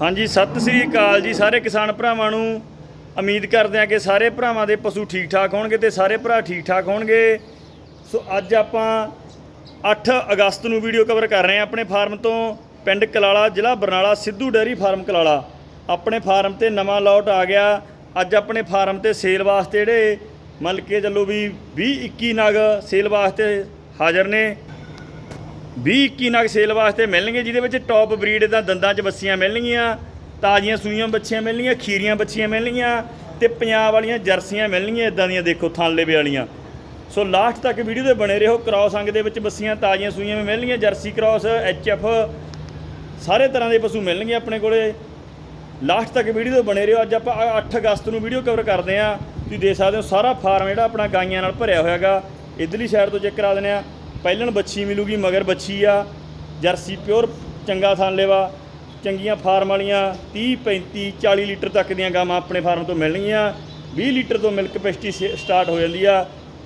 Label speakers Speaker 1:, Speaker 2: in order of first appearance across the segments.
Speaker 1: ਹਾਂਜੀ, ਸਤਿ ਸ੍ਰੀ ਅਕਾਲ ਜੀ ਸਾਰੇ ਕਿਸਾਨ ਭਰਾਵਾਂ ਨੂੰ। ਉਮੀਦ ਕਰਦੇ ਹਾਂ ਕਿ ਸਾਰੇ ਭਰਾਵਾਂ ਦੇ ਪਸ਼ੂ ਠੀਕ ਠਾਕ ਹੋਣਗੇ ਤੇ ਸਾਰੇ ਭਰਾ ਠੀਕ ਠਾਕ ਹੋਣਗੇ। ਸੋ ਅੱਜ ਆਪਾਂ 8 ਅਗਸਤ ਨੂੰ ਵੀਡੀਓ ਕਵਰ ਕਰ ਰਹੇ ਹਾਂ ਆਪਣੇ ਫਾਰਮ ਤੋਂ। ਪਿੰਡ ਕਲਾਲਾ, ਜ਼ਿਲ੍ਹਾ ਬਰਨਾਲਾ, ਸਿੱਧੂ ਡੇਅਰੀ ਫਾਰਮ ਕਲਾਲਾ। ਆਪਣੇ ਫਾਰਮ ਤੇ ਨਵਾਂ ਲੋਟ ਆ ਗਿਆ। ਅੱਜ ਆਪਣੇ ਫਾਰਮ ਤੇ ਸੇਲ ਵਾਸਤੇ ਜਿਹੜੇ ਮੰਨ ਕੇ ਚੱਲੋ ਵੀ 20 21 ਨਗ ਸੇਲ ਵਾਸਤੇ ਹਾਜ਼ਰ ਨੇ। 20 21 ਨਗ ਸੇਲ ਵਾਸਤੇ ਮਿਲਣਗੇ, ਜਿਹਦੇ ਵਿੱਚ ਟੌਪ ਬਰੀਡ ਦਾ ਦੰਦਾਂ 'ਚ ਬੱਸੀਆਂ ਮਿਲਣਗੀਆਂ, ਤਾਜ਼ੀਆਂ ਸੂਈਆਂ ਬੱਚੀਆਂ ਮਿਲਣਗੀਆਂ, ਖੀਰੀਆਂ ਬੱਚੀਆਂ ਮਿਲਣਗੀਆਂ ਤੇ ਪੰਜਾਬ ਵਾਲੀਆਂ ਜਰਸੀਆਂ ਮਿਲਣਗੀਆਂ ਇਦਾਂ ਦੀਆਂ ਦੇਖੋ ਥਾਂਲੇ ਵਾਲੀਆਂ। ਸੋ ਲਾਸਟ ਤੱਕ ਵੀਡੀਓ ਦੇ ਬਣੇ ਰਹੋ ਕ੍ਰਾਸ ਅੰਗ ਦੇ ਵਿੱਚ ਬੱਸੀਆਂ, ਤਾਜ਼ੀਆਂ ਸੂਈਆਂ ਵੀ ਮਿਲਣਗੀਆਂ, ਜਰਸੀ ਕ੍ਰਾਸ ਐਫ ਸਾਰੇ ਤਰ੍ਹਾਂ ਦੇ ਪਸ਼ੂ ਮਿਲਣਗੇ ਆਪਣੇ ਕੋਲੇ। ਲਾਸਟ ਤੱਕ ਵੀਡੀਓ ਦੇ ਬਣੇ ਰਹੋ, ਅੱਜ ਆਪਾਂ 8 ਅਗਸਤ ਨੂੰ ਵੀਡੀਓ ਕਵਰ ਕਰਦੇ ਆ ਤੁਸੀਂ ਦੇਖ ਸਕਦੇ ਹੋ, ਸਾਰਾ ਫਾਰਮ ਜਿਹੜਾ ਆਪਣਾ ਗਾਈਆਂ ਨਾਲ ਭਰਿਆ ਹੋਇਆਗਾ। ਇਧਰਲੀ ਸਾਈਡ ਤੋਂ ਚੈੱਕ ਕਰਾ ਦਿੰਦੇ ਆ ਪਹਿਲਣ ਬੱਚੀ ਮਿਲੂਗੀ, ਮਗਰ ਬੱਚੀ ਆ। ਜਰਸੀ ਪਿਓਰ ਚੰਗਾ ਥਾਂ ਲੇਵਾ। ਚੰਗੀਆਂ ਫਾਰਮ ਵਾਲੀਆਂ 30 35 40 ਲੀਟਰ ਤੱਕ ਦੀਆਂ ਗਾਵਾਂ ਆਪਣੇ ਫਾਰਮ ਤੋਂ ਮਿਲਣਗੀਆਂ। 20 ਲੀਟਰ ਤੋਂ ਮਿਲਕ ਕਪੈਸਿਟੀ ਸਟਾਰਟ ਹੋ ਜਾਂਦੀ ਆ।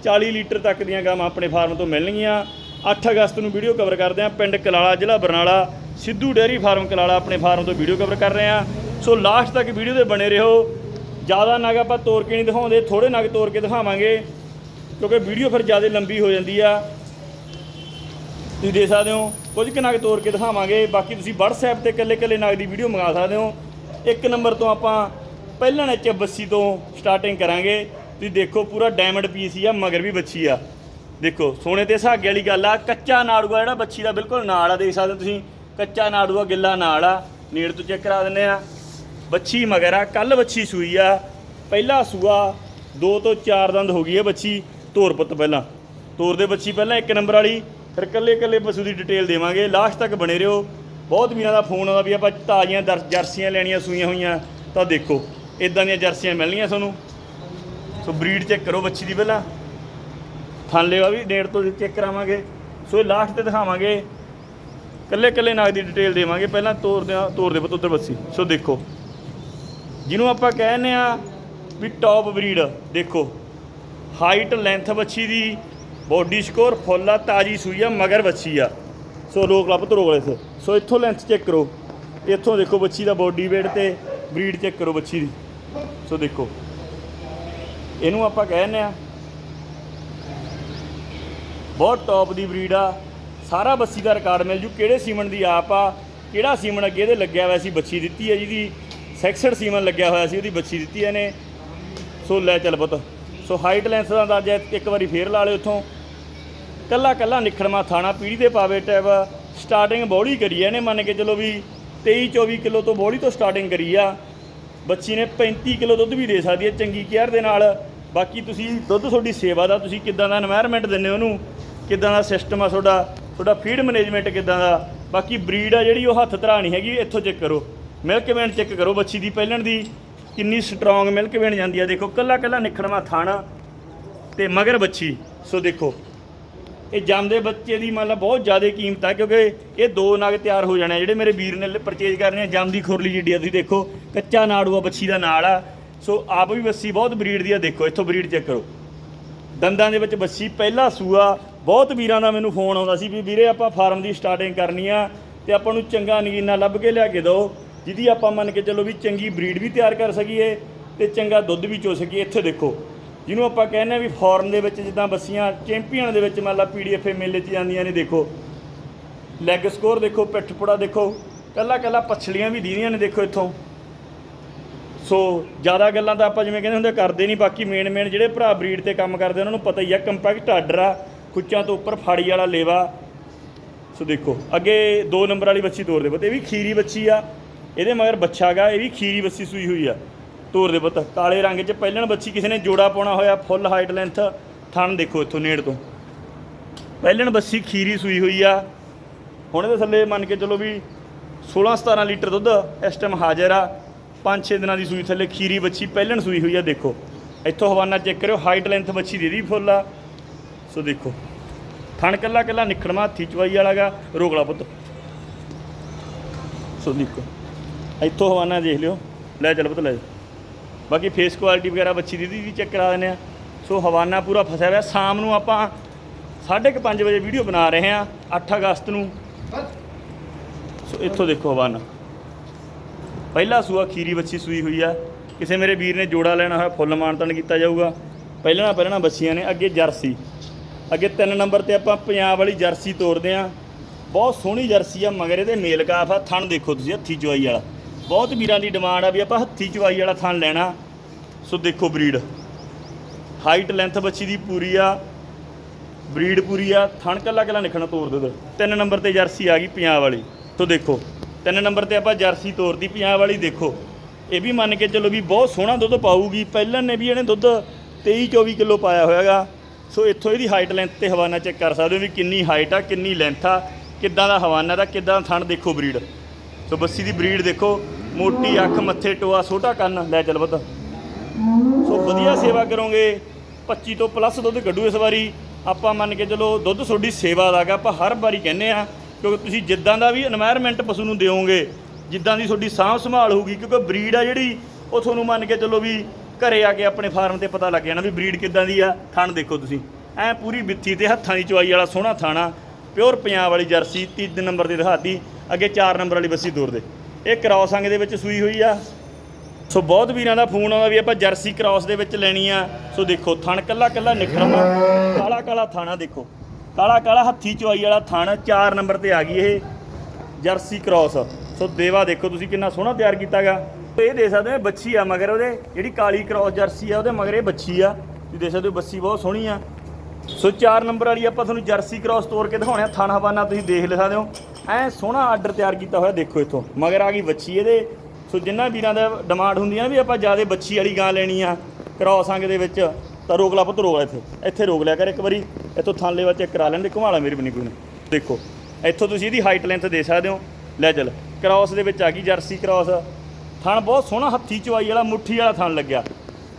Speaker 1: 40 ਲੀਟਰ ਤੱਕ ਦੀਆਂ ਗਾਵਾਂ ਆਪਣੇ ਫਾਰਮ ਤੋਂ ਮਿਲਣਗੀਆਂ। 8 ਅਗਸਤ ਨੂੰ ਵੀਡੀਓ ਕਵਰ ਕਰਦੇ ਆ ਪਿੰਡ ਕਲਾਲਾ, ਜ਼ਿਲ੍ਹਾ ਬਰਨਾਲਾ, ਸਿੱਧੂ ਡੇਅਰੀ ਫਾਰਮ ਕਲਾਲਾ ਆਪਣੇ ਫਾਰਮ ਤੋਂ ਵੀਡੀਓ ਕਵਰ ਕਰ ਰਹੇ ਆ ਸੋ ਲਾਸਟ ਤੱਕ ਵੀਡੀਓ ਦੇ ਬਣੇ ਰਹੋ। ਜ਼ਿਆਦਾ ਨਗ ਆਪਾਂ ਤੋੜ ਕੇ ਨਹੀਂ ਦਿਖਾਉਂਦੇ। ਥੋੜੇ ਨਗ ਤੋੜ ਕੇ ਦਿਖਾਵਾਂਗੇ। ਕਿਉਂਕਿ ਵੀਡੀਓ ਫਿਰ ਜ਼ਿਆਦਾ ਲੰਬੀ ਹੋ ਜਾਂਦੀ ਆ। ਤੁਸੀਂ ਦੇਖ ਸਕਦੇ ਹੋ, ਕੁਝ ਕੁ ਨਗ ਤੋੜ ਕੇ ਦਿਖਾਵਾਂਗੇ, ਬਾਕੀ ਤੁਸੀਂ WhatsApp ਤੇ ਇਕੱਲੇ ਇਕੱਲੇ ਨਗ ਦੀ ਵੀਡੀਓ ਮੰਗਾ ਸਕਦੇ ਹੋ। ਇੱਕ ਨੰਬਰ ਤੋਂ ਆਪਾਂ ਪਹਿਲਾਂ ਐਚ ਬੱਸੀ ਤੋਂ ਸਟਾਰਟਿੰਗ ਕਰਾਂਗੇ। ਤੁਸੀਂ ਦੇਖੋ, ਪੂਰਾ ਡਾਇਮੰਡ ਪੀਸ ਹੀ ਆ, ਮਗਰ ਵੀ ਬੱਚੀ ਆ। ਦੇਖੋ, ਸੋਨੇ ਤੇ ਸੁਹਾਗੇ ਵਾਲੀ ਗੱਲ ਆ, ਕੱਚਾ ਨਾੜੂਆ ਜਿਹੜਾ ਬੱਚੀ ਦਾ ਬਿਲਕੁਲ ਨਾਲ ਆ, ਦੇਖ ਸਕਦੇ ਹੋ ਤੁਸੀਂ। ਕੱਚਾ ਨਾੜੂਆ, ਗਿੱਲਾ ਨਾਲ ਆ, ਨੇੜ ਤੋਂ ਚੈੱਕ ਕਰਾ ਦਿੰਦੇ ਆ। ਬੱਚੀ ਮਗਰ ਆ ਕੱਲ ਬੱਚੀ ਸੂਈ ਆ, ਪਹਿਲਾ ਸੂਆ, ਦੋ ਤੋਂ ਚਾਰ ਦੰਦ ਹੋ ਗਈ ਹੈ ਬੱਚੀ, ਤੋਰ ਪੁੱਤ ਪਹਿਲਾਂ। ਤੋਰ ਦੇ ਬੱਚੀ ਪਹਿਲਾਂ ਇੱਕ ਨੰਬਰ ਵਾਲੀ ਫਿਰ ਕੱਲੇ ਕੱਲੇ ਪਸ਼ੂ ਦੀ ਡਿਟੇਲ ਦੇਵਾਂਗੇ। ਲਾਸਟ ਤੱਕ ਬਣੇ ਰਹੋ। ਬਹੁਤ ਵੀਰਾਂ ਦਾ ਫੋਨ ਆਉਂਦਾ ਵੀ ਆਪਾਂ ਤਾਜ਼ੀਆਂ ਦਰ- ਜਰਸੀਆਂ ਲੈਣੀਆਂ ਸੂਈਆਂ ਹੋਈਆਂ, ਤਾਂ ਦੇਖੋ ਇਦਾਂ ਦੀਆਂ ਜਰਸੀਆਂ ਮਿਲਣੀਆਂ ਤੁਹਾਨੂੰ। ਸੋ ਬਰੀਡ ਚੈੱਕ ਕਰੋ ਬੱਚੀ ਦੀ ਪਹਿਲਾਂ। ਥਾਲੇ ਥਾਂਲੇਵਾ ਵੀ ਡੇਢ ਤੋਂ ਚੈੱਕ ਕਰਾਵਾਂਗੇ। ਸੋ ਲਾਸਟ ਤੇ ਦਿਖਾਵਾਂਗੇ। ਕੱਲੇ ਕੱਲੇ ਨਾਗ ਦੀ ਡਿਟੇਲ ਦੇਵਾਂਗੇ। ਪਹਿਲਾਂ ਤੋਰ ਦੇ ਤੋਰ ਦੇ ਪੁੱਤ ਉੱਧਰ ਬੱਸੀ। ਸੋ ਦੇਖੋ, ਜਿਹਨੂੰ ਆਪਾਂ ਕਹਿੰਦੇ ਆ ਵੀ ਟੌਪ ਬਰੀਡ ਦੇਖੋ ਹਾਈਟ ਲੈਂਥ ਬੱਚੀ ਦੀ ਬੋਡੀ ਸਕੋਰ ਫੁੱਲ ਆ, ਤਾਜੀ ਸੂਈ ਆ, ਮਗਰ ਬੱਚੀ ਆ। ਸੋ ਲੋਕ ਲੱਭ ਤੋਂ ਰੋਕ ਲੈ ਸੋ ਇੱਥੋਂ ਲੈਂਥ ਚੈੱਕ ਕਰੋ। ਇੱਥੋਂ ਦੇਖੋ ਬੱਚੀ ਦਾ ਬੋਡੀ weight ਤੇ ਬਰੀਡ ਚੈੱਕ ਕਰੋ ਬੱਚੀ ਦੀ। ਸੋ ਦੇਖੋ। ਇਹਨੂੰ ਆਪਾਂ ਕਹਿੰਦੇ ਆ, ਬਹੁਤ ਟੌਪ ਦੀ ਬਰੀਡ ਆ। ਸਾਰਾ ਬੱਸੀ ਦਾ ਰਿਕਾਰਡ ਮਿਲ ਜੂ। ਕਿਹੜੇ ਸੀਮਨ ਦੀ ਆਪ ਆ, ਕਿਹੜਾ ਸੀਮਨ ਅੱਗੇ ਇਹਦੇ ਲੱਗਿਆ ਹੋਇਆ ਸੀ ਬੱਚੀ ਦਿੱਤੀ ਹੈ ਜਿਹਦੀ ਸੈਕਸਡ ਸੀਮਨ ਲੱਗਿਆ ਹੋਇਆ ਸੀ, ਉਹਦੀ ਬੱਚੀ ਦਿੱਤੀ ਇਹਨੇ। ਸੋ ਲੈ ਚੱਲ ਪੁੱਤ। ਸੋ ਹਾਈਟ ਲੈਂਥ ਦਾ ਅੰਦਾਜ਼ਾ ਇੱਕ ਵਾਰੀ ਫੇਰ ਲਾ ਲਿਓ ਇੱਥੋਂ। ਕੱਲਾ ਕੱਲਾ ਨਿਖੜਵਾ ਥਾਣਾ ਪੀੜੀ ਦੇ ਪਾਵੇ ਟੈਬ ਸਟਾਰਟਿੰਗ ਬੋੜੀ ਕਰੀ ਇਹਨੇ ਮੰਨ ਕੇ ਚਲੋ ਵੀ 23 24 ਕਿਲੋ ਤੋਂ ਬੋੜੀ ਤੋਂ ਸਟਾਰਟਿੰਗ ਕਰੀ ਆ। ਬੱਚੀ ਨੇ 35 ਕਿਲੋ ਦੁੱਧ ਵੀ ਦੇ ਸਕਦੀ ਹੈ ਚੰਗੀ ਕੇਅਰ ਦੇ ਨਾਲ। ਬਾਕੀ ਤੁਸੀਂ ਦੁੱਧ ਤੁਹਾਡੀ ਸੇਵਾ ਦਾ, ਤੁਸੀਂ ਕਿੱਦਾਂ ਦਾ এনवायरमेंट ਦਿੰਦੇ ਉਹਨੂੰ, ਕਿੱਦਾਂ ਦਾ ਸਿਸਟਮ ਆ ਤੁਹਾਡਾ ਤੁਹਾਡਾ ਫੀਡ ਮੈਨੇਜਮੈਂਟ ਕਿੱਦਾਂ ਦਾ। ਬਾਕੀ ਬਰੀਡ ਆ ਜਿਹੜੀ ਉਹ ਹੱਥ ਧਰਾ ਨਹੀਂ ਹੈਗੀ, ਇੱਥੋਂ ਚੈੱਕ ਕਰੋ। ਮਿਲਕ ਵੈਨ ਚੈੱਕ ਕਰੋ ਬੱਚੀ ਦੀ ਪਹਿਲਣ ਦੀ, ਕਿੰਨੀ ਸਟਰੋਂਗ ਮਿਲਕ ਵੈਨ ਜਾਂਦੀ ਆ। ਦੇਖੋ, ਕੱਲਾ ਕੱਲਾ ਨਿਖੜਵਾ ਥਾਣਾ ਤੇ ਮਗਰ ਬੱਚੀ। ਸੋ ਦੇਖੋ ਇਹ ਜੰਮਦੇ ਬੱਚੇ ਦੀ ਮੰਨ ਲਾ ਬਹੁਤ ਜ਼ਿਆਦਾ ਕੀਮਤ ਆ, ਕਿਉਂਕਿ ਇਹ ਦੋ ਨਗ ਤਿਆਰ ਹੋ ਜਾਣੇ ਆ। ਜਿਹੜੇ ਮੇਰੇ ਵੀਰ ਨੇ ਪਰਚੇਜ ਕਰਨੇ ਆ ਜੰਮਦੀ ਖੁਰਲੀ ਜਿੱਡੀ ਆ, ਤੁਸੀਂ ਦੇਖੋ, ਕੱਚਾ ਨਾੜੂਆ ਬੱਚੀ ਦਾ ਨਾਲ ਆ। ਸੋ ਆਪ ਵੀ ਬੱਸੀ ਬਹੁਤ ਬਰੀਡ ਦੀ ਆ, ਦੇਖੋ, ਇੱਥੋਂ ਬਰੀਡ ਚੈੱਕ ਕਰੋ। ਦੰਦਾਂ ਦੇ ਵਿੱਚ ਬੱਸੀ ਪਹਿਲਾ ਸੂਆ, ਬਹੁਤ ਵੀਰਾਂ ਦਾ ਮੈਨੂੰ ਫੋਨ ਆਉਂਦਾ ਸੀ ਵੀ ਵੀਰੇ ਆਪਾਂ ਫਾਰਮ ਦੀ ਸਟਾਰਟਿੰਗ ਕਰਨੀ ਆ ਤੇ ਆਪਾਂ ਨੂੰ ਚੰਗਾ ਨਗੀਨਾ ਲੱਭ ਕੇ ਲਿਆ ਕੇ ਦਿਓ, ਜਿਹਦੀ ਆਪਾਂ ਮੰਨ ਕੇ ਚੱਲੋ ਵੀ ਚੰਗੀ ਬਰੀਡ ਵੀ ਤਿਆਰ ਕਰ ਸਕੀਏ ਤੇ ਚੰਗਾ ਦੁੱਧ ਵੀ ਚੋ ਸਕੀਏ। ਇੱਥੇ ਦੇਖੋ ਜਿਹਨੂੰ ਆਪਾਂ ਕਹਿੰਦੇ ਆ ਵੀ ਫੋਰਨ ਦੇ ਵਿੱਚ ਜਿੱਦਾਂ ਬੱਸੀਆਂ, ਚੈਂਪੀਅਨ ਦੇ ਵਿੱਚ ਮੰਨ ਲਾ ਪੀਡੀਐਫ ਮੇਲੇ 'ਚ ਜਾਂਦੀਆਂ ਨੇ, ਦੇਖੋ। ਲੈਗ ਸਕੋਰ ਦੇਖੋ, ਪਿੱਠ ਪੁੜਾ ਦੇਖੋ, ਕੱਲਾ ਕੱਲਾ ਪਛਲੀਆਂ ਵੀ ਦੀਦੀਆਂ ਨੇ ਦੇਖੋ ਇੱਥੋਂ। ਸੋ ਜ਼ਿਆਦਾ ਗੱਲਾਂ ਤਾਂ ਆਪਾਂ ਜਿਵੇਂ ਕਹਿੰਦੇ ਹੁੰਦੇ ਕਰਦੇ ਨਹੀਂ, ਬਾਕੀ ਮੇਨ ਮੇਨ ਜਿਹੜੇ ਭਰਾ ਬਰੀਡ ਤੇ ਕੰਮ ਕਰਦੇ ਉਹਨਾਂ ਨੂੰ ਪਤਾ ਹੀ ਆ, ਕੰਪੈਕਟ ਆਰਡਰ ਆ ਕੁੱਚਾਂ ਤੋਂ ਉੱਪਰ ਫਾੜੀ ਵਾਲਾ ਲੇਵਾ। ਸੋ ਦੇਖੋ, ਅੱਗੇ 2 ਨੰਬਰ ਵਾਲੀ ਬੱਚੀ ਤੋਰ ਦੇ ਪੁੱਤ ਇਹ ਵੀ ਖੀਰੀ ਬੱਚੀ ਆ, ਇਹਦੇ ਮਗਰ ਬੱਚਾ ਗਾ, ਇਹ ਵੀ ਖੀਰੀ ਬੱਸੀ ਸੂਈ ਹੋਈ ਆ। ਤੋਰ ਦੇ ਪੁੱਤ, ਕਾਲੇ ਰੰਗ 'ਚ ਪਹਿਲਣ ਬੱਚੀ ਕਿਸੇ ਨੇ ਜੋੜਾ ਪਾਉਣਾ ਹੋਇਆ, ਫੁੱਲ ਹਾਈਟ ਲੈਂਥ, ਥਣ ਦੇਖੋ ਇੱਥੋਂ ਨੇੜ ਤੋਂ। ਪਹਿਲਣ ਬੱਚੀ ਖੀਰੀ ਸੂਈ ਹੋਈ ਆ। ਹੁਣ ਇਹਦੇ ਥੱਲੇ ਮੰਨ ਕੇ ਚਲੋ ਵੀ 16 17 ਲੀਟਰ ਦੁੱਧ ਇਸ ਟਾਈਮ ਹਾਜ਼ਰ ਆ। 5-6 ਦਿਨਾਂ ਦੀ ਸੂਈ ਥੱਲੇ ਖੀਰੀ ਬੱਚੀ ਪਹਿਲਣ ਸੂਈ ਹੋਈ ਆ, ਦੇਖੋ। ਇੱਥੋਂ ਹਵਾਨਾ ਚੈੱਕ ਕਰਿਓ, ਹਾਈਟ ਲੈਂਥ ਬੱਚੀ ਦੇ ਦੀ ਫੁੱਲ ਆ। ਸੋ ਦੇਖੋ, ਥਣ ਕੱਲਾ ਕੱਲਾ ਨਿਖੜਮਾ, ਹੱਥੀ ਚਵਾਈ ਵਾਲਾਗਾ ਰੋਗਲਾ ਪੁੱਤ। ਸੋ ਦੇਖੋ, ਇੱਥੋਂ ਹਵਾਨਾ ਦੇਖ ਲਿਓ। ਲੈ ਚੱਲ ਪੁੱਤ, ਲੈ ਜਾ। ਬਾਕੀ ਫੇਸ ਕੁਆਲਿਟੀ ਵਗੈਰਾ ਬੱਚੀ ਦੀ ਵੀ ਚੈੱਕ ਕਰਾ ਦਿੰਦੇ ਆ। ਸੋ ਹਵਾਨਾ ਪੂਰਾ ਫਸਿਆ ਹੋਇਆ। ਸ਼ਾਮ ਨੂੰ ਆਪਾਂ 5:30 ਵਜੇ ਵੀਡੀਓ ਬਣਾ ਰਹੇ ਆ 8 ਅਗਸਤ ਨੂੰ। ਸੋ ਇੱਥੋਂ ਦੇਖੋ ਹਵਾਨਾ। ਪਹਿਲਾ ਸੂਆ ਖੀਰੀ ਬੱਚੀ ਸੂਈ ਹੋਈ ਆ। ਕਿਸੇ ਮੇਰੇ ਵੀਰ ਨੇ ਜੋੜਾ ਲੈਣਾ ਹੋਇਆ, ਫੁੱਲ ਮਾਨਤਨ ਕੀਤਾ ਜਾਊਗਾ। ਪਹਿਲਾਂ ਨਾ ਪਹਿਲਾਂ ਬੱਚੀਆਂ ਨੇ, ਅੱਗੇ ਜਰਸੀ। ਅੱਗੇ ਤਿੰਨ ਨੰਬਰ ਤੇ ਆਪਾਂ ਪੰਜਾਬ ਵਾਲੀ ਜਰਸੀ ਤੋਰਦੇ ਆ ਬਹੁਤ ਸੋਹਣੀ ਜਰਸੀ ਆ, ਮਗਰ ਇਹਦੇ ਮੇਲ ਕਾਫ ਆ। ਥਣ ਦੇਖੋ ਤੁਸੀਂ, ਹੱਥੀ ਚਵਾਈ ਵਾਲਾ। ਬਹੁਤ ਵੀਰਾਂ ਦੀ ਡਿਮਾਂਡ ਆ ਵੀ ਆਪਾਂ ਹੱਥੀ ਚਵਾਈ ਵਾਲਾ ਥਣ ਲੈਣਾ। ਸੋ ਦੇਖੋ ਬਰੀਡ। ਹਾਈਟ ਲੈਂਥ ਬੱਚੀ ਦੀ ਪੂਰੀ ਆ। ਬਰੀਡ ਪੂਰੀ ਆ। ਥਣ ਕੱਲਾ ਕੱਲਾ ਨਿਖਣਾ ਤੋਰ ਦੇ ਉਧਰ। ਤਿੰਨ ਨੰਬਰ ਤੇ ਜਰਸੀ ਆ ਗਈ ਪੰਜਾਬ ਵਾਲੀ। ਸੋ ਦੇਖੋ, ਤਿੰਨ ਨੰਬਰ ਤੇ ਆਪਾਂ ਜਰਸੀ ਤੋਰਦੀ ਪੰਜਾਬ ਵਾਲੀ, ਦੇਖੋ। ਇਹ ਵੀ ਮੰਨ ਕੇ ਚੱਲੋ ਵੀ ਬਹੁਤ ਸੋਹਣਾ ਦੁੱਧ ਪਾਊਗੀ। ਪਹਿਲਾਂ ਨੇ ਵੀ ਇਹਨੇ ਦੁੱਧ 23 24 ਕਿਲੋ ਪਾਇਆ ਹੋਇਆਗਾ। ਸੋ ਇੱਥੋਂ ਇਹਦੀ ਹਾਈਟ ਲੈਂਥ ਤੇ ਹਵਾਨਾ ਚੈੱਕ ਕਰ ਸਕਦੇ ਹੋ ਵੀ ਕਿੰਨੀ ਹਾਈਟ ਆ, ਕਿੰਨੀ ਲੈਂਥ ਆ, ਕਿੱਦਾਂ ਦਾ ਹਵਾਨਾ ਦਾ, ਕਿੱਦਾਂ ਦਾ ਥਣ ਦੇਖੋ ਬਰੀਡ। ਸੋ ਬੱਸੀ ਦੀ ਬਰੀਡ ਦੇਖੋ। ਮੋਟੀ ਅੱਖ, ਮੱਥੇ ਟੋਆ, ਛੋਟਾ ਕੰਨ, ਲੈ ਚੱਲ ਬੱਦਾ ਸੋ ਵਧੀਆ ਸੇਵਾ ਕਰੋਗੇ। 25 ਤੋਂ ਪਲੱਸ ਦੁੱਧ ਕੱਢੂ ਇਸ ਵਾਰੀ। ਆਪਾਂ ਮੰਨ ਕੇ ਚਲੋ ਦੁੱਧ ਤੁਹਾਡੀ ਸੇਵਾ ਦਾਗਾ ਆਪਾਂ ਹਰ ਵਾਰੀ ਕਹਿੰਨੇ ਆ ਕਿਉਂਕਿ ਤੁਸੀਂ ਜਿੱਦਾਂ ਦਾ ਵੀ এনवायरमेंट ਪਸ਼ੂ ਨੂੰ ਦਿਓਗੇ, ਜਿੱਦਾਂ ਦੀ ਤੁਹਾਡੀ ਸਾਂਭ ਸੰਭਾਲ ਹੋਊਗੀ, ਕਿਉਂਕਿ ਬਰੀਡ ਆ ਜਿਹੜੀ, ਉਹ ਤੁਹਾਨੂੰ ਮੰਨ ਕੇ ਚਲੋ ਵੀ ਘਰੇ ਆ ਕੇ ਆਪਣੇ ਫਾਰਮ ਤੇ ਪਤਾ ਲੱਗ ਜਾਣਾ ਵੀ ਬਰੀਡ ਕਿੱਦਾਂ ਦੀ ਆ। ਥਣ ਦੇਖੋ ਤੁਸੀਂ। ਐ ਪੂਰੀ ਬਿੱਥੀ ਤੇ ਹੱਥਾਂ ਦੀ ਚਵਾਈ ਵਾਲਾ ਸੋਹਣਾ ਥਾਣਾ ਪਿਓਰ ਪੰਜਾਬ ਵਾਲੀ ਜਰਸੀ 3 ਨੰਬਰ ਦੀ ਦਿਖਾਤੀ। ਅੱਗੇ 4 ਨੰਬਰ ਵਾਲੀ ਬੱਸੀ ਦੂਰ ਦੇ। ਇਹ ਕ੍ਰਾਸ ਅੰਗ ਦੇ ਵਿੱਚ ਸੂਈ ਹੋਈ ਆ। ਸੋ ਬਹੁਤ ਵੀਰਾਂ ਦਾ ਫੋਨ ਆਉਂਦਾ ਵੀ ਆਪਾਂ ਜਰਸੀ ਕ੍ਰਾਸ ਦੇ ਵਿੱਚ ਲੈਣੀ ਆ। ਸੋ ਦੇਖੋ, ਥਣ ਕੱਲਾ ਕੱਲਾ ਨਿਖਰਮਾ ਕਾਲਾ ਕਾਲਾ ਥਾਣਾ ਦੇਖੋ। ਕਾਲਾ ਕਾਲਾ ਹੱਥੀ ਚੁਆਈ ਵਾਲਾ ਥਣ 4 ਨੰਬਰ ਤੇ ਆ ਗਈ ਇਹ ਜਰਸੀ ਕ੍ਰਾਸ ਸੋ ਦੇਵਾ ਦੇਖੋ ਤੁਸੀਂ ਕਿੰਨਾ ਸੋਹਣਾ ਤਿਆਰ ਕੀਤਾਗਾ। ਇਹ ਦੇ ਸਕਦੇ ਹੋ, ਇਹ ਬੱਚੀ ਆ ਮਗਰ ਉਹਦੇ। ਜਿਹੜੀ ਕਾਲੀ ਕ੍ਰਾਸ ਜਰਸੀ ਆ, ਉਹਦੇ ਮਗਰ ਇਹ ਬੱਚੀ ਆ। ਤੁਸੀਂ ਦੇਖ ਸਕਦੇ ਹੋ ਬੱਸੀ ਬਹੁਤ ਸੋਹਣੀ ਆ। ਸੋ 4 ਨੰਬਰ ਵਾਲੀ ਆਪਾਂ ਤੁਹਾਨੂੰ ਜਰਸੀ ਕ੍ਰਾਸ ਤੋੜ ਕੇ ਦਿਖਾਉਣੇ ਆ। ਥਣ ਹਵਾਨਾ ਤੁਸੀਂ ਦੇਖ ਲੈ ਸਕਦੇ ਹੋ ਐ ਸੋਹਣਾ ਆਰਡਰ ਤਿਆਰ ਕੀਤਾ ਹੋਇਆ ਦੇਖੋ ਇੱਥੋਂ। ਮਗਰ ਆ ਗਈ ਬੱਚੀ ਇਹਦੇ। ਸੋ ਜਿੰਨਾ ਵੀਰਾਂ ਦਾ ਡਿਮਾਂਡ ਹੁੰਦੀ ਆ ਨਾ ਵੀ ਆਪਾਂ ਜ਼ਿਆਦਾ ਬੱਚੀ ਵਾਲੀ ਗਾਂ ਲੈਣੀ ਆ ਕ੍ਰਾਸ ਅੰਗ ਦੇ ਵਿੱਚ। ਤਾਂ ਰੋਕ ਲਾ ਪੁੱਤ, ਰੋਕ ਲੈ ਇੱਥੇ। ਇੱਥੇ ਰੋਕ ਲਿਆ ਕਰ ਇੱਕ ਵਾਰੀ। ਇੱਥੋਂ ਥਾਂਲੇ ਵਿੱਚ ਚੈੱਕ ਕਰਾ ਲੈਣ ਦੇ। ਘੁਮਾ ਲਾ ਮੇਰੀ ਬਣੀ ਕੋਈ ਨੂੰ ਦੇਖੋ, ਇੱਥੋਂ ਤੁਸੀਂ ਇਹਦੀ ਹਾਈਟ ਲੈਂਥ ਦੇ ਸਕਦੇ ਹੋ। ਲੈ ਚੱਲ ਕ੍ਰਾਸ ਦੇ ਵਿੱਚ ਆ ਗਈ ਜਰਸੀ ਕ੍ਰਾਸ ਥਣ ਬਹੁਤ ਸੋਹਣਾ ਹੱਥੀ ਚਵਾਈ ਵਾਲਾ, ਮੁੱਠੀ ਵਾਲਾ ਥਣ ਲੱਗਿਆ।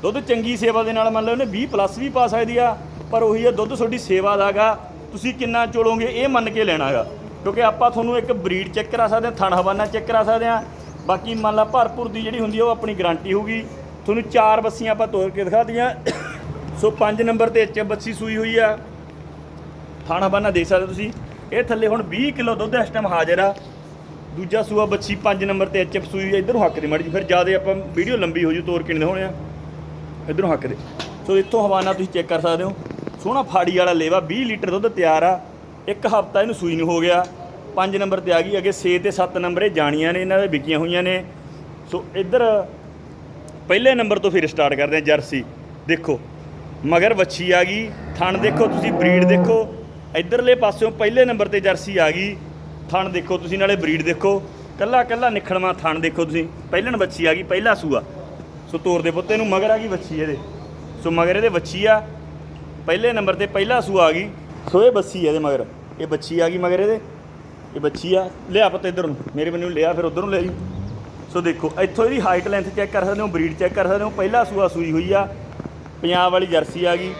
Speaker 1: ਦੁੱਧ ਚੰਗੀ ਸੇਵਾ ਦੇ ਨਾਲ ਮੰਨ ਲਓ ਉਹਨੇ 20 ਪਲੱਸ ਵੀ ਪਾ ਸਕਦੀ ਆ। ਪਰ ਉਹੀ ਹੈ, ਦੁੱਧ ਤੁਹਾਡੀ ਸੇਵਾ ਦਾਗਾ ਤੁਸੀਂ ਕਿੰਨਾ ਚੋਲੋਗੇ, ਇਹ ਮੰਨ ਕੇ ਲੈਣਾਗਾ ਕਿਉਂਕਿ ਆਪਾਂ ਤੁਹਾਨੂੰ ਇੱਕ ਬਰੀਡ ਚੈੱਕ ਕਰਾ ਸਕਦੇ ਹਾਂ, ਥਣ ਹਵਾਨਾ ਚੈੱਕ ਕਰਾ ਸਕਦੇ ਹਾਂ। ਬਾਕੀ ਮੰਨ ਲਾ ਭਰਪੂਰ ਦੀ ਜਿਹੜੀ ਹੁੰਦੀ ਆ, ਉਹ ਆਪਣੀ ਗਾਰੰਟੀ ਹੋਊਗੀ। ਤੁਹਾਨੂੰ ਚਾਰ ਬੱਸੀਆਂ ਆਪਾਂ ਤੋੜ ਕੇ ਦਿਖਾ ਦਈਆਂ। ਸੋ 5 ਨੰਬਰ ਤੇ ਚ ਬੱਸੀ ਸੂਈ ਹੋਈ ਆ। ਥਾਣਾ ਬਾਨਾ ਦੇਖ ਸਕਦੇ ਤੁਸੀਂ। ਇਹ ਥੱਲੇ ਹੁਣ 20 ਕਿਲੋ ਦੁੱਧ ਇਸ ਟਾਈਮ ਹਾਜ਼ਰ ਆ। ਦੂਜਾ ਸੂਆ ਬੱਚੀ 5 ਨੰਬਰ ਤੇ ਐਚਐਫ ਸੂਈ ਹੋਈ ਆ। ਇਧਰੋਂ ਹੱਕ ਦੇ ਮਾੜੀ ਫਿਰ ਜ਼ਿਆਦਾ ਆਪਾਂ ਵੀਡੀਓ ਲੰਬੀ ਹੋ ਜੂ, ਤੋਰ ਕੇ ਨਹੀਂ ਹੋਣੇ ਆ। ਇਧਰੋਂ ਹੱਕ ਦੇ। ਸੋ ਇੱਥੋਂ ਹਵਾਨਾ ਤੁਸੀਂ ਚੈੱਕ ਕਰ ਸਕਦੇ ਹੋ। ਸੋਹਣਾ ਫਾੜੀ ਵਾਲਾ ਲੇਵਾ 20 ਲੀਟਰ ਦੁੱਧ ਤਿਆਰ ਆ। ਇੱਕ ਹਫਤਾ ਇਹਨੂੰ ਸੂਈ ਨੂੰ ਹੋ ਗਿਆ। 5 ਨੰਬਰ ਤੇ ਆ ਗਈ, ਅੱਗੇ 6 ਤੇ 7 ਨੰਬਰ ਇਹ ਜਾਣੀਆਂ ਨੇ, ਇਹਨਾਂ ਦੇ ਵਿਕੀਆਂ ਹੋਈਆਂ ਨੇ। ਸੋ ਇੱਧਰ ਪਹਿਲੇ ਨੰਬਰ ਤੋਂ ਫਿਰ ਸਟਾਰਟ ਕਰਦੇ ਹਾਂ, ਜਰਸੀ। ਦੇਖੋ, ਮਗਰ ਵੱਛੀ ਆ ਗਈ। ਥਣ ਦੇਖੋ, ਤੁਸੀਂ ਬਰੀਡ ਦੇਖੋ। ਇਧਰਲੇ ਪਾਸਿਓਂ ਪਹਿਲੇ ਨੰਬਰ ਤੇ ਜਰਸੀ ਆ ਗਈ। ਥਣ ਦੇਖੋ ਤੁਸੀਂ, ਨਾਲੇ ਬਰੀਡ ਦੇਖੋ। ਕੱਲਾ ਕੱਲਾ ਨਿਖੜਵਾ ਥਣ ਦੇਖੋ ਤੁਸੀਂ। ਪਹਿਲਣ ਵੱਛੀ ਆ ਗਈ, ਪਹਿਲਾ ਸੂਆ। ਸੋ ਤੋਰ ਦੇ ਪੁੱਤੇ ਨੂੰ ਮਗਰ ਆ ਗਈ ਵੱਛੀ ਇਹਦੇ। ਸੋ ਮਗਰ ਇਹਦੇ ਵੱਛੀ ਆ। ਪਹਿਲੇ ਨੰਬਰ ਤੇ ਪਹਿਲਾ ਸੂਆ ਆ ਗਈ। ਸੋ ਇਹ ਬੱਸੀ ਆ ਇਹਦੇ ਮਗਰ। ਇਹ ਬੱਚੀ ਆ ਗਈ ਮਗਰ ਇਹਦੇ। ਇਹ ਬੱਚੀ ਆ। ਲਿਆ ਪੁੱਤ ਇੱਧਰ ਨੂੰ। ਮੇਰੇ ਮੈਨੂੰ ਲਿਆ, ਫਿਰ ਉਧਰ ਨੂੰ ਲੈ ਜੀ। ਸੋ ਦੇਖੋ, ਇੱਥੋਂ ਇਹਦੀ ਹਾਈਟ ਲੈਂਥ ਚੈੱਕ ਕਰ ਸਕਦੇ ਹੋ ਬਰੀਡ ਚੈੱਕ ਕਰ ਸਕਦੇ ਹੋ। ਪਹਿਲਾ ਸੂਆ ਸੂਈ ਹੋਈ ਆ। ਪੰਜਾਬ ਵਾਲੀ ਜਰਸੀ ਆ ਗਈ।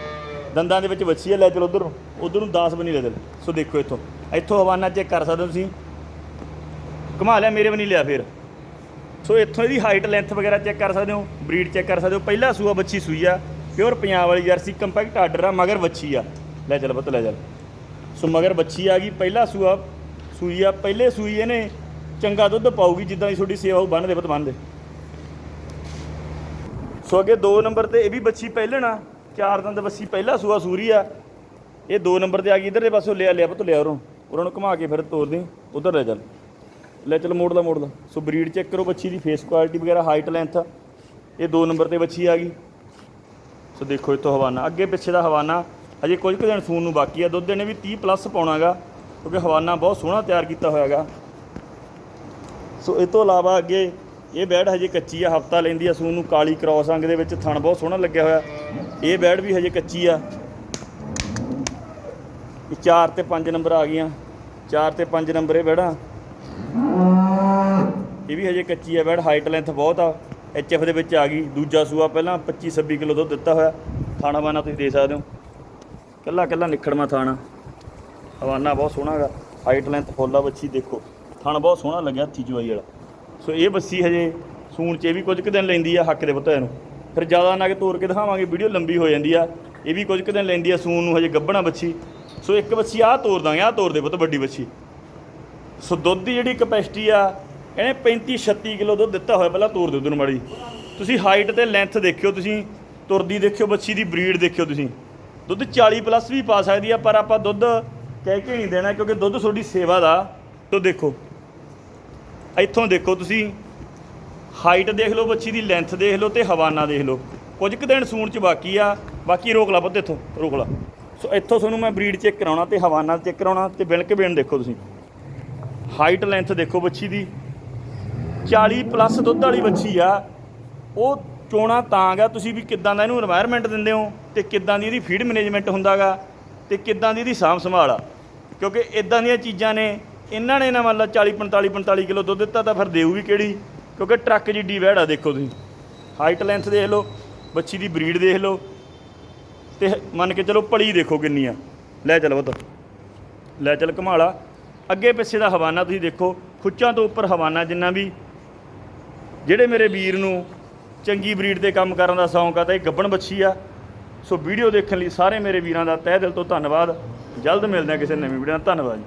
Speaker 1: ਦੰਦਾਂ ਦੇ ਵਿੱਚ ਵੱਛੀ ਆ, ਲੈ ਚਲੋ ਉਧਰ ਨੂੰ। ਉਧਰ ਨੂੰ 10 ਬਣੀ ਲੈ ਚਲ। ਸੋ ਦੇਖੋ ਇੱਥੋਂ। ਇੱਥੋਂ ਹਵਾਨਾ ਚੈੱਕ ਕਰ ਸਕਦੇ ਹੋ ਤੁਸੀਂ। ਘੁਮਾ ਲਿਆ, ਮੇਰੇ ਵੀ ਨਹੀਂ ਲਿਆ ਫਿਰ। ਸੋ ਇੱਥੋਂ ਇਹਦੀ ਹਾਈਟ ਲੈਂਥ ਵਗੈਰਾ ਚੈੱਕ ਕਰ ਸਕਦੇ ਹੋ। ਬਰੀਡ ਚੈੱਕ ਕਰ ਸਕਦੇ ਹੋ। ਪਹਿਲਾ ਸੂਆ ਬੱਚੀ ਸੂਈ ਆ। ਪਿਓਰ ਪੰਜਾਬ ਵਾਲੀ ਜਰਸੀ ਕੰਪੈਕਟ ਆਰਡਰ ਆ, ਮਗਰ ਵੱਛੀ ਆ। ਲੈ ਚੱਲ ਪੁੱਤ, ਲੈ ਚੱਲ। ਸੋ ਮਗਰ ਬੱਚੀ ਆ ਗਈ, ਪਹਿਲਾ ਸੂਆ ਸੂਈ ਆ, ਪਹਿਲੇ ਸੂਈ ਇਹਨੇ ਚੰਗਾ ਦੁੱਧ ਪਾਊਗੀ, ਜਿੱਦਾਂ ਦੀ ਤੁਹਾਡੀ ਸੇਵਾ ਉਹ ਬੰਨਦੇ ਪੁੱਤ ਬੰਨਦੇ ਸੋ ਅੱਗੇ 2 ਨੰਬਰ ਤੇ ਇਹ ਵੀ ਬੱਚੀ ਪਹਿਲਣਾ ਚਾਰ ਦੰਦ ਬੱਚੀ ਪਹਿਲਾ ਸੂਆ ਸੂਰੀ ਆ। ਇਹ 2 ਨੰਬਰ ਤੇ ਆ ਗਈ, ਇਧਰਲੇ ਪਾਸੋਂ ਲਿਆ ਲਿਆ ਪੁੱਤ, ਲਿਆ ਉਰੋਂ। ਉਹਨਾਂ ਨੂੰ ਘੁਮਾ ਕੇ ਫਿਰ ਤੋਰ ਦੇ, ਉਧਰ ਲੈ ਚੱਲ। ਲੈ ਚੱਲ ਮੋੜ ਲਾ ਮੋੜ ਲਾ ਸੋ ਬਰੀਡ ਚੈੱਕ ਕਰੋ ਬੱਚੀ ਦੀ ਫੇਸ ਕੁਆਲਿਟੀ ਵਗੈਰਾ ਹਾਈਟ ਲੈਂਥ ਇਹ 2 ਨੰਬਰ ਤੇ ਬੱਚੀ ਆ ਗਈ। ਸੋ ਦੇਖੋ ਇੱਥੋਂ ਹਵਾਨਾ। ਅੱਗੇ ਪਿੱਛੇ ਦਾ ਹਵਾਨਾ, ਹਜੇ ਕੁਝ ਕੁ ਦਿਨ ਸੂਣ ਨੂੰ ਬਾਕੀ ਆ। ਦੁੱਧ ਨੇ ਵੀ 30 ਪਲੱਸ ਪਾਉਣਾਗਾ, ਕਿਉਂਕਿ ਹਵਾਨਾ ਬਹੁਤ ਸੋਹਣਾ ਤਿਆਰ ਕੀਤਾ ਹੋਇਆਗਾ। ਸੋ ਇਹ ਤੋਂ ਇਲਾਵਾ ਅੱਗੇ ਇਹ ਬੈੜ ਹਜੇ ਕੱਚੀ ਆ, ਹਫਤਾ ਲੈਂਦੀ ਆ ਸੂਣ ਨੂੰ। ਕਾਲੀ ਕ੍ਰਾਸ ਅੰਗ ਦੇ ਵਿੱਚ ਥਣ ਬਹੁਤ ਸੋਹਣਾ ਲੱਗਿਆ ਹੋਇਆ। ਇਹ ਬੈੜ ਵੀ ਹਜੇ ਕੱਚੀ ਆ। ਇਹ 4 ਤੇ 5 ਨੰਬਰ ਆ ਗਈਆਂ। 4 ਤੇ 5 ਨੰਬਰ ਇਹ ਬੈੜਾਂ ਇਹ ਵੀ ਹਜੇ ਕੱਚੀ ਆ ਬੈੜ ਹਾਈਟ ਲੈਂਥ ਬਹੁਤ ਆ। ਐਚਐਫ ਦੇ ਵਿੱਚ ਆ ਗਈ। ਦੂਜਾ ਸੂਆ ਪਹਿਲਾਂ 25 26 ਕਿਲੋ ਦੁੱਧ ਦਿੱਤਾ ਹੋਇਆ। ਥਾਣਾ ਬਾਨਾ ਤੁਸੀਂ ਦੇ ਸਕਦੇ ਹੋ। ਕੱਲਾ ਕੱਲਾ ਨਿਖੜਮਾ ਥਾਣਾ। ਹਵਾਨਾ ਬਹੁਤ ਸੋਹਣਾ ਹੈਗਾ। ਹਾਈਟ ਲੈਂਥ ਫੁੱਲਾ ਬੱਚੀ, ਦੇਖੋ। ਥਣ ਬਹੁਤ ਸੋਹਣਾ ਲੱਗਿਆ ਹੱਥੀ ਜਵਾਈ ਵਾਲਾ। ਸੋ ਇਹ ਬੱਸੀ ਹਜੇ ਸੂਣ 'ਚ ਇਹ ਵੀ ਕੁਝ ਕੁ ਦਿਨ ਲੈਂਦੀ ਆ ਹੱਕ ਦੇ ਪੁੱਤਾਂ ਨੂੰ ਫਿਰ ਜ਼ਿਆਦਾ ਨਾ ਕਿ ਤੋਰ ਕੇ ਦਿਖਾਵਾਂਗੇ, ਵੀਡੀਓ ਲੰਬੀ ਹੋ ਜਾਂਦੀ ਆ। ਇਹ ਵੀ ਕੁਝ ਕੁ ਦਿਨ ਲੈਂਦੀ ਆ ਸੂਣ ਨੂੰ ਹਜੇ ਗੱਭਣਾ ਬੱਚੀ। ਸੋ ਇੱਕ ਬੱਚੀ ਆਹ ਤੋਰ ਦਾਂਗੇ, ਆਹ ਤੋਰ ਦੇ ਪੁੱਤ ਵੱਡੀ ਬੱਚੀ ਸੋ ਦੁੱਧ ਦੀ ਜਿਹੜੀ ਕਪੈਸਿਟੀ ਆ ਇਹਨੇ 35 36 ਕਿਲੋ ਦੁੱਧ ਦਿੱਤਾ ਹੋਇਆ, ਪਹਿਲਾਂ ਤੋਰ ਦਿਓ ਤੁਹਾਨੂੰ ਮਾੜੀ ਤੁਸੀਂ ਹਾਈਟ ਤੇ ਲੈਂਥ ਦੇਖਿਓ ਤੁਸੀਂ, ਤੁਰਦੀ ਦੇਖਿਓ ਬੱਚੀ ਦੀ ਬਰੀਡ ਦੇਖਿਓ ਤੁਸੀਂ। ਦੁੱਧ 40 ਪਲੱਸ ਵੀ ਪਾ ਸਕਦੀ ਆ, ਪਰ ਆਪਾਂ ਦੁੱਧ ਕਹਿ ਕੇ ਨਹੀਂ ਦੇਣਾ, ਕਿਉਂਕਿ ਦੁੱਧ ਤੁਹਾਡੀ ਸੇਵਾ ਦਾ, ਤੋ ਦੇਖੋ। ਇੱਥੋਂ ਦੇਖੋ ਤੁਸੀਂ, ਹਾਈਟ ਦੇਖ ਲਓ ਬੱਚੀ ਦੀ ਲੈਂਥ ਦੇਖ ਲਓ ਤੇ ਹਵਾਨਾ ਦੇਖ ਲਓ। ਕੁਝ ਕੁ ਦਿਨ ਸੂਣ ਚ ਬਾਕੀ ਆ, ਬਾਕੀ ਰੋਕ ਲਾ ਪੁੱਤ ਇੱਥੋਂ, ਰੋਕ ਲਾ। ਸੋ ਇੱਥੋਂ ਤੁਹਾਨੂੰ ਮੈਂ ਬਰੀਡ ਚੈੱਕ ਕਰਾਉਣਾ ਤੇ ਹਵਾਨਾ ਚੈੱਕ ਕਰਾਉਣਾ ਤੇ ਬਿਲਕ ਬਿਣ ਦੇਖੋ ਤੁਸੀਂ। ਹਾਈਟ ਲੈਂਥ ਦੇਖੋ ਬੱਚੀ ਦੀ। 40 ਪਲੱਸ ਦੁੱਧ ਵਾਲੀ ਵੱਛੀ ਆ, ਉਹ ਚੋਣਾ ਤਾਂ ਗਾ, ਤੁਸੀਂ ਵੀ ਕਿੱਦਾਂ ਦਾ ਇਹਨੂੰ এনवायरमेंट ਦਿੰਦੇ ਹੋ ਤੇ ਕਿੱਦਾਂ ਦੀ ਇਹਦੀ ਫੀਡ ਮੈਨੇਜਮੈਂਟ ਹੁੰਦਾ ਗਾ ਤੇ ਕਿੱਦਾਂ ਦੀ ਇਹਦੀ ਸਾਂਭ ਸੰਭਾਲ ਆ। ਕਿਉਂਕਿ ਇਦਾਂ ਦੀਆਂ ਚੀਜ਼ਾਂ ਨੇ, ਇਹਨਾਂ ਨੇ ਨਾ ਮੰਨ ਲਾ 40 45 45 ਕਿਲੋ ਦੁੱਧ ਦਿੱਤਾ ਤਾਂ ਫਿਰ ਦੇਊ ਵੀ ਕਿਹੜੀ? ਕਿਉਂਕਿ ਟਰੱਕ ਜਿੱਡੀ ਵਹਿੜ ਆ ਦੇਖੋ ਤੁਸੀਂ। ਹਾਈਟ ਲੈਂਥ ਦੇਖ ਲਓ ਬੱਚੀ ਦੀ ਬਰੀਡ ਦੇਖ ਲਓ, ਤੇ ਮੰਨ ਕੇ ਚਲੋ ਪਲੀ ਦੇਖੋ ਕਿੰਨੀ ਆ ਲੈ ਚੱਲ ਵਤ ਲੈ ਚੱਲ ਕਮਾਲਾ ਅੱਗੇ ਪਿੱਛੇ ਦਾ ਹਵਾਨਾ ਤੁਸੀਂ ਦੇਖੋ, ਖੁੱਚਾਂ ਤੋਂ ਉੱਪਰ ਹਵਾਨਾ ਜਿੰਨਾ ਵੀ ਜਿਹੜੇ ਮੇਰੇ ਵੀਰ ਨੂੰ ਚੰਗੀ ਬਰੀਡ ਤੇ ਕੰਮ ਕਰਨ ਦਾ ਸ਼ੌਂਕ ਆ ਤਾਂ ਇਹ ਗੱਬਣ ਬੱਛੀ ਆ। ਸੋ ਵੀਡੀਓ ਦੇਖਣ ਲਈ ਸਾਰੇ ਮੇਰੇ ਵੀਰਾਂ ਦਾ ਤਹਿ ਦਿਲ ਤੋਂ ਧੰਨਵਾਦ। ਜਲਦ ਮਿਲਦੇ ਹਾਂ ਕਿਸੇ ਨਵੀਂ ਵੀਡੀਓ ਨਾਲ। ਧੰਨਵਾਦ ਜੀ।